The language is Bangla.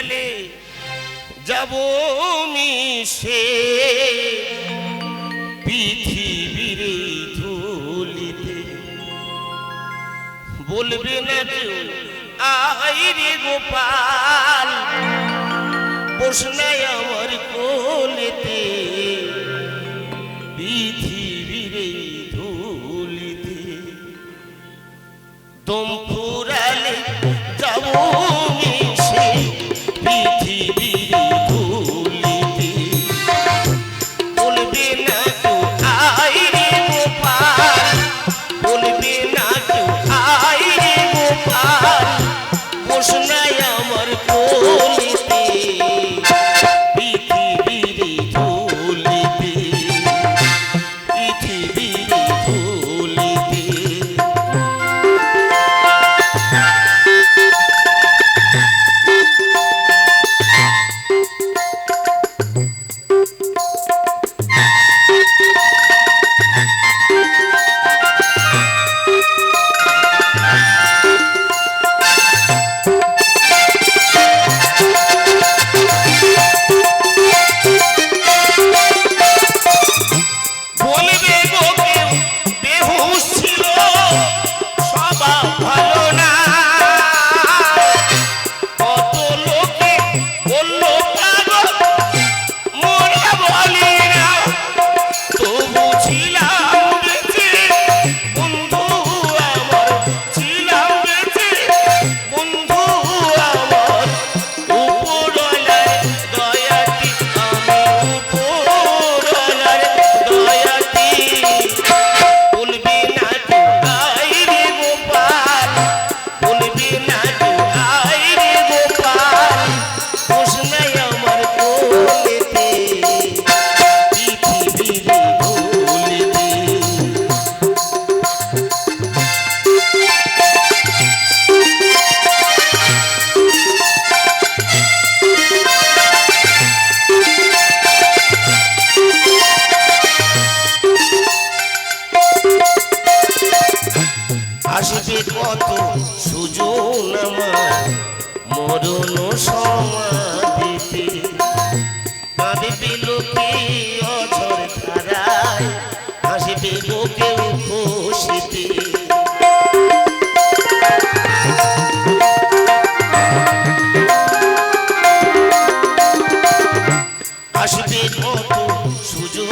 চলে যাব মিশে। পৃথিবীর ধুলিতে বলবে না কেউ আইরে গোপাল প্রশ্নায় আমার কোলেতে। পৃথিবীর ধুলিতে দম্ভ কাঁদবি লোকে অঝর ধারায়? হাসিবি লোকে উপসিবি আসবে কত সুযোগ